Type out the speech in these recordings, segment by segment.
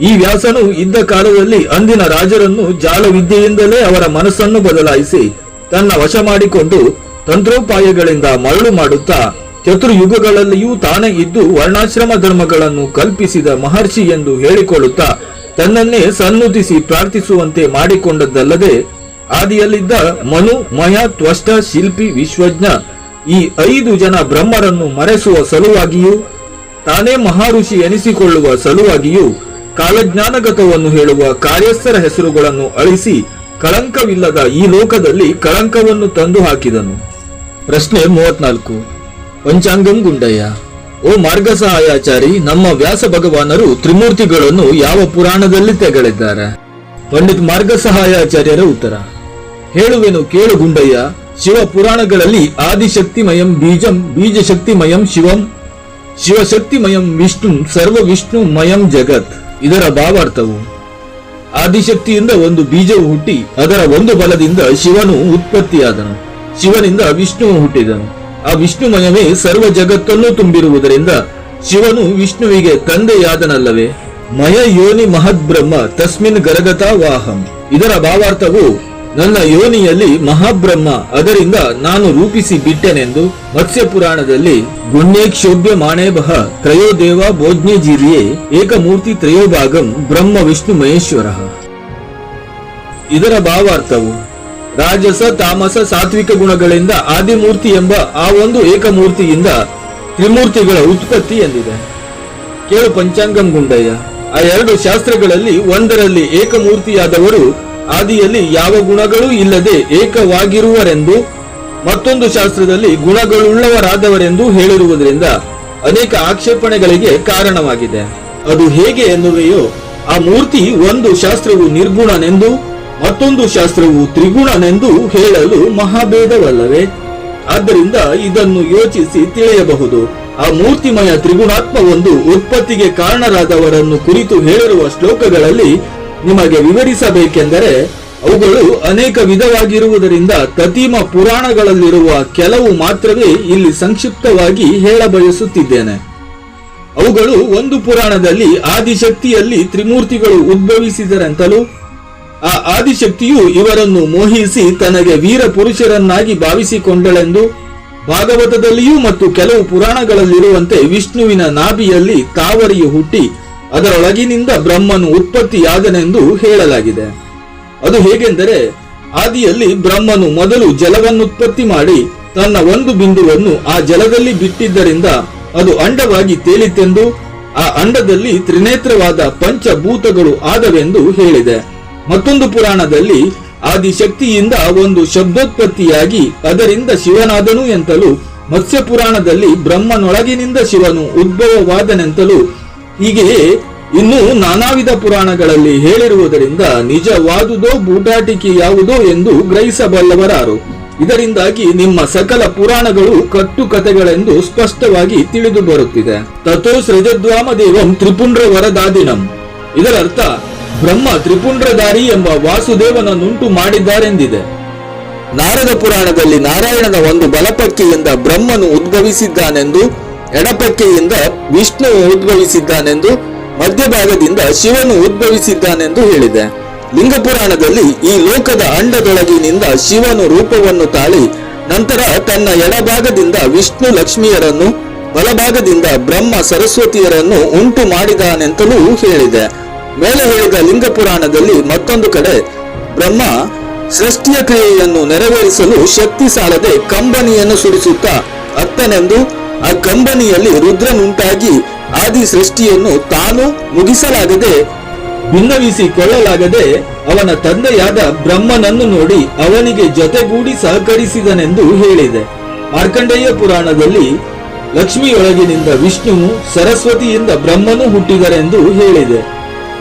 ಈ ವ್ಯಾಸನು ಇದ್ದ ಕಾಲದಲ್ಲಿ ಅಂದಿನ ರಾಜರನ್ನು ಜಾಲವಿದ್ಯೆಯಿಂದಲೇ ಅವರ ಮನಸ್ಸನ್ನು ಬದಲಾಯಿಸಿ ತನ್ನ ವಶ ಮಾಡಿಕೊಂಡು ತಂತ್ರೋಪಾಯಗಳಿಂದ ಮರಳು ಮಾಡುತ್ತಾ ಚತುರ್ಯುಗಗಳಲ್ಲಿಯೂ ತಾನೇ ಇದ್ದು ವರ್ಣಾಶ್ರಮ ಧರ್ಮಗಳನ್ನು ಕಲ್ಪಿಸಿದ ಮಹರ್ಷಿ ಎಂದು ಹೇಳಿಕೊಳ್ಳುತ್ತಾ ತನ್ನನ್ನೇ ಸನ್ನುತಿಸಿ ಪ್ರಾರ್ಥಿಸುವಂತೆ ಮಾಡಿಕೊಂಡದ್ದಲ್ಲದೆ ಆದಿಯಲ್ಲಿದ್ದ ಮನು, ಮಯ, ತ್ವಷ್ಟ, ಶಿಲ್ಪಿ, ವಿಶ್ವಜ್ಞ ಈ ಐದು ಜನ ಬ್ರಹ್ಮರನ್ನು ಮರೆಸುವ ಸಲುವಾಗಿಯೂ ತಾನೇ ಮಹಾಋಷಿ ಎನಿಸಿಕೊಳ್ಳುವ ಸಲುವಾಗಿಯೂ ಕಾಲಜ್ಞಾನಗತವನ್ನು ಹೇಳುವ ಕಾರ್ಯಸ್ಥರ ಹೆಸರುಗಳನ್ನು ಅಳಿಸಿ ಕಳಂಕವಿಲ್ಲದ ಈ ಲೋಕದಲ್ಲಿ ಕಳಂಕವನ್ನು ತಂದು ಹಾಕಿದನು. ಪ್ರಶ್ನೆ ಮೂವತ್ನಾಲ್ಕು. ಪಂಚಾಂಗಂ ಗುಂಡಯ್ಯ, ಓ ಮಾರ್ಗ ಸಹಾಯಾಚಾರಿ ನಮ್ಮ ವ್ಯಾಸ ಭಗವಾನರು ತ್ರಿಮೂರ್ತಿಗಳನ್ನು ಯಾವ ಪುರಾಣದಲ್ಲಿ ತೆಗಳಿದ್ದಾರೆ ಪಂಡಿತ್ ಮಾರ್ಗ ಸಹಾಯಾಚಾರ್ಯರ ಉತ್ತರ. ಹೇಳುವೆನು ಕೇಳು ಗುಂಡಯ್ಯ, ಶಿವ ಪುರಾಣಗಳಲ್ಲಿ ಆದಿಶಕ್ತಿಮಯಂ ಬೀಜಂ, ಬೀಜಶಕ್ತಿಮಯಂ ಶಿವಂ, ಶಿವಶಕ್ತಿಮಯಂ ವಿಷ್ಣು ಸರ್ವ ವಿಷ್ಣುಮಯಂ ಜಗತ್. ಇದರ ಭಾವಾರ್ಥವು ಆದಿಶಕ್ತಿಯಿಂದ ಒಂದು ಬೀಜವು ಹುಟ್ಟಿ ಅದರ ಒಂದು ಬಲದಿಂದ ಶಿವನು ಉತ್ಪತ್ತಿಯಾದನು. ಶಿವನಿಂದ ವಿಷ್ಣುವು ಹುಟ್ಟಿದನು. ಆ ವಿಷ್ಣುಮಯವೇ ಸರ್ವ ಜಗತ್ತನ್ನು ತುಂಬಿರುವುದರಿಂದ ಶಿವನು ವಿಷ್ಣುವಿಗೆ ತಂದೆಯಾದನಲ್ಲವೇ. ಮಯ ಯೋನಿ ಮಹದ್ಬ್ರಹ್ಮ ತಸ್ಮಿನ್ ಗರಗತ ವಾಹಂ. ಇದರ ಭಾವಾರ್ಥವು ನನ್ನ ಯೋನಿಯಲ್ಲಿ ಮಹಾಬ್ರಹ್ಮ, ಅದರಿಂದ ನಾನು ರೂಪಿಸಿ ಬಿಟ್ಟೆನೆಂದು ಮತ್ಸ್ಯ ಪುರಾಣದಲ್ಲಿ ಗುಣ್ಯೇಕ್ಷೋಭ್ಯ ಮಾಣೇಭಃ ತ್ರಯೋ ದೇವ ಬೋಜ್ಞೇಜಿರಿಯೇ ಏಕಮೂರ್ತಿ ತ್ರಯೋಭಾಗಂ ಬ್ರಹ್ಮ ವಿಷ್ಣು ಮಹೇಶ್ವರ. ಇದರ ಭಾವಾರ್ಥವು ರಾಜಸ ತಾಮಸ ಸಾತ್ವಿಕ ಗುಣಗಳಿಂದ ಆದಿಮೂರ್ತಿ ಎಂಬ ಆ ಒಂದು ಏಕಮೂರ್ತಿಯಿಂದ ತ್ರಿಮೂರ್ತಿಗಳ ಉತ್ಪತ್ತಿ ಎಂದಿದೆ. ಕೇಳು ಪಂಚಾಂಗಂ ಗುಂಡಯ್ಯ, ಆ ಎರಡು ಶಾಸ್ತ್ರಗಳಲ್ಲಿ ಒಂದರಲ್ಲಿ ಏಕಮೂರ್ತಿಯಾದವರು ಆದಿಯಲ್ಲಿ ಯಾವ ಗುಣಗಳೂ ಇಲ್ಲದೆ ಏಕವಾಗಿರುವರೆಂದು ಮತ್ತೊಂದು ಶಾಸ್ತ್ರದಲ್ಲಿ ಗುಣಗಳುಳ್ಳವರಾದವರೆಂದು ಹೇಳಿರುವುದರಿಂದ ಅನೇಕ ಆಕ್ಷೇಪಣೆಗಳಿಗೆ ಕಾರಣವಾಗಿದೆ. ಅದು ಹೇಗೆ ಎನ್ನುವೆಯೋ ಆ ಮೂರ್ತಿ ಒಂದು ಶಾಸ್ತ್ರವು ನಿರ್ಗುಣನೆಂದು, ಮತ್ತೊಂದು ಶಾಸ್ತ್ರವು ತ್ರಿಗುಣನೆಂದು ಹೇಳಲು ಮಹಾಭೇದವಲ್ಲವೇ? ಆದ್ದರಿಂದ ಇದನ್ನು ಯೋಚಿಸಿ ತಿಳಿಯಬಹುದು. ಆ ಮೂರ್ತಿಮಯ ತ್ರಿಗುಣಾತ್ಮ ಒಂದು ಉತ್ಪತ್ತಿಗೆ ಕಾರಣರಾದವರನ್ನು ಕುರಿತು ಹೇಳಿರುವ ಶ್ಲೋಕಗಳಲ್ಲಿ ನಿಮಗೆ ವಿವರಿಸಬೇಕೆಂದರೆ ಅವುಗಳು ಅನೇಕ ವಿಧವಾಗಿರುವುದರಿಂದ ತತೀಮ ಪುರಾಣಗಳಲ್ಲಿರುವ ಕೆಲವು ಮಾತ್ರವೇ ಇಲ್ಲಿ ಸಂಕ್ಷಿಪ್ತವಾಗಿ ಹೇಳಬಯಸುತ್ತಿದ್ದೇನೆ. ಅವುಗಳು ಒಂದು ಪುರಾಣದಲ್ಲಿ ಆದಿಶಕ್ತಿಯಲ್ಲಿ ತ್ರಿಮೂರ್ತಿಗಳು ಉದ್ಭವಿಸಿದರೆಂತಲೂ, ಆ ಆದಿಶಕ್ತಿಯು ಇವರನ್ನು ಮೋಹಿಸಿ ತನಗೆ ವೀರ ಪುರುಷರನ್ನಾಗಿ ಭಾವಿಸಿಕೊಂಡಳೆಂದು, ಭಾಗವತದಲ್ಲಿಯೂ ಮತ್ತು ಕೆಲವು ಪುರಾಣಗಳಲ್ಲಿರುವಂತೆ ವಿಷ್ಣುವಿನ ನಾಭಿಯಲ್ಲಿ ತಾವರಿಯು ಹುಟ್ಟಿ ಅದರೊಳಗಿನಿಂದ ಬ್ರಹ್ಮನು ಉತ್ಪತ್ತಿಯಾದನೆಂದು ಹೇಳಲಾಗಿದೆ. ಅದು ಹೇಗೆಂದರೆ, ಆದಿಯಲ್ಲಿ ಬ್ರಹ್ಮನು ಮೊದಲು ಜಲವನ್ನುತ್ಪತ್ತಿ ಮಾಡಿ ತನ್ನ ಒಂದು ಬಿಂದುವನ್ನು ಆ ಜಲದಲ್ಲಿ ಬಿಟ್ಟಿದ್ದರಿಂದ ಅದು ಅಂಡವಾಗಿ ತೇಲಿತೆಂದು, ಆ ಅಂಡದಲ್ಲಿ ತ್ರಿನೇತ್ರವಾದ ಪಂಚಭೂತಗಳು ಆದವೆಂದು ಹೇಳಿದೆ. ಮತ್ತೊಂದು ಪುರಾಣದಲ್ಲಿ ಆದಿಶಕ್ತಿಯಿಂದ ಒಂದು ಶಬ್ದೋತ್ಪತ್ತಿಯಾಗಿ ಅದರಿಂದ ಶಿವನಾದನು ಎಂತಲೂ ಮತ್ಸ್ಯ ಪುರಾಣದಲ್ಲಿ ಬ್ರಹ್ಮನೊಳಗಿನಿಂದ ಶಿವನು ಉದ್ಭವವಾದನೆಂತಲೂ ಹೀಗೆಯೇ ಇನ್ನು ನಾನಾ ವಿಧ ಪುರಾಣಗಳಲ್ಲಿ ಹೇಳಿರುವುದರಿಂದ ನಿಜವಾದುದೋ ಬೂಟಾಟಿಕೆ ಯಾವುದೋ ಎಂದು ಗ್ರಹಿಸಬಲ್ಲವರಾರು. ಇದರಿಂದಾಗಿ ನಿಮ್ಮ ಸಕಲ ಪುರಾಣಗಳು ಕಟ್ಟುಕತೆಗಳೆಂದು ಸ್ಪಷ್ಟವಾಗಿ ತಿಳಿದು ಬರುತ್ತಿದೆ. ತಥೋ ಸೃಜದ್ವಾಮ ದೇವಂ ತ್ರಿಪುಂಡ್ರ ವರದಾದಿನಂ ಇದರರ್ಥ, ಬ್ರಹ್ಮ ತ್ರಿಪುಂಡ್ರಧಾರಿ ಎಂಬ ವಾಸುದೇವನನ್ನುಂಟು ಮಾಡಿದ್ದಾರೆಂದಿದೆ. ನಾರದ ಪುರಾಣದಲ್ಲಿ ನಾರಾಯಣನ ಒಂದು ಬಲಪಕ್ಕಿಯಿಂದ ಬ್ರಹ್ಮನು ಉದ್ಭವಿಸಿದ್ದಾನೆಂದು ಎಡಪಕ್ಕೆಯಿಂದ ವಿಷ್ಣು ಉದ್ಭವಿಸಿದ್ದಾನೆಂದು ಮಧ್ಯಭಾಗದಿಂದ ಶಿವನು ಉದ್ಭವಿಸಿದ್ದಾನೆಂದು ಹೇಳಿದೆ. ಲಿಂಗ ಪುರಾಣದಲ್ಲಿ ಈ ಲೋಕದ ಅಂಡದೊಳಗಿನಿಂದ ಶಿವನು ರೂಪವನ್ನು ತಾಳಿ, ನಂತರ ತನ್ನ ಎಡಭಾಗದಿಂದ ವಿಷ್ಣು ಲಕ್ಷ್ಮಿಯರನ್ನು, ಬಲಭಾಗದಿಂದ ಬ್ರಹ್ಮ ಸರಸ್ವತಿಯರನ್ನು ಉಂಟು ಮಾಡಿದಾನೆಂತಲೂ ಹೇಳಿದೆ. ಮೇಲೆ ಹೇಳಿದ ಲಿಂಗ ಪುರಾಣದಲ್ಲಿ ಮತ್ತೊಂದು ಕಡೆ, ಬ್ರಹ್ಮ ಸೃಷ್ಟಿಯ ಕ್ರಿಯೆಯನ್ನು ನೆರವೇರಿಸಲು ಶಕ್ತಿ ಸಾಲದೆ ಕಂಬನಿಯನ್ನು ಸುರಿಸುತ್ತಾ ಅತ್ತನೆಂದು ಆ ಕಂಬನಿಯಲ್ಲಿ ರುದ್ರನುಂಟಾಗಿ ಆದಿ ಸೃಷ್ಟಿಯನ್ನು ತಾನು ಮುಗಿಸಲಾಗದೆ ಭಿನ್ನವಿಸಿಕೊಳ್ಳಲಾಗದೆ ಅವನ ತಂದೆಯಾದ ಬ್ರಹ್ಮನನ್ನು ನೋಡಿ ಅವನಿಗೆ ಜೊತೆಗೂಡಿ ಸಹಕರಿಸಿದನೆಂದು ಹೇಳಿದೆ. ಮಾರ್ಕಂಡೇಯ ಪುರಾಣದಲ್ಲಿ ಲಕ್ಷ್ಮಿಯೊಳಗಿನಿಂದ ವಿಷ್ಣುವು ಸರಸ್ವತಿಯಿಂದ ಬ್ರಹ್ಮನು ಹುಟ್ಟಿದರೆಂದು ಹೇಳಿದೆ.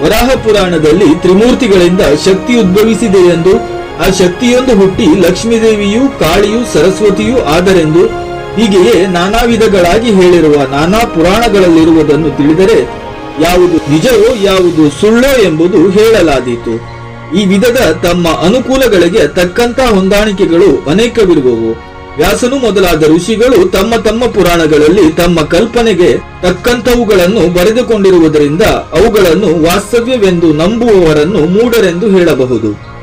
ವರಾಹ ಪುರಾಣದಲ್ಲಿ ತ್ರಿಮೂರ್ತಿಗಳಿಂದ ಶಕ್ತಿ ಉದ್ಭವಿಸಿದೆ ಎಂದು ಆ ಶಕ್ತಿಯೊಂದು ಹುಟ್ಟಿ ಲಕ್ಷ್ಮೀದೇವಿಯೂ, ಕಾಳಿಯೂ, ಸರಸ್ವತಿಯೂ ಆದರೆಂದು ಹೀಗೆಯೇ ನಾನಾ ವಿಧಗಳಾಗಿ ಹೇಳಿರುವ ನಾನಾ ಪುರಾಣಗಳಲ್ಲಿರುವುದನ್ನು ತಿಳಿದರೆ ಯಾವುದು ನಿಜವೋ ಯಾವುದು ಸುಳ್ಳೋ ಎಂಬುದು ಹೇಳಲಾದೀತು. ಈ ವಿಧದ ತಮ್ಮ ಅನುಕೂಲಗಳಿಗೆ ತಕ್ಕಂತ ಹೊಂದಾಣಿಕೆಗಳು ಅನೇಕವಿರುವವು. ವ್ಯಾಸನು ಮೊದಲಾದ ಋಷಿಗಳು ತಮ್ಮ ತಮ್ಮ ಪುರಾಣಗಳಲ್ಲಿ ತಮ್ಮ ಕಲ್ಪನೆಗೆ ತಕ್ಕಂತವುಗಳನ್ನು ಬರೆದುಕೊಂಡಿರುವುದರಿಂದ ಅವುಗಳನ್ನು ವಾಸ್ತವ್ಯವೆಂದು ನಂಬುವವರನ್ನು ಮೂಡರೆಂದು ಹೇಳಬಹುದು.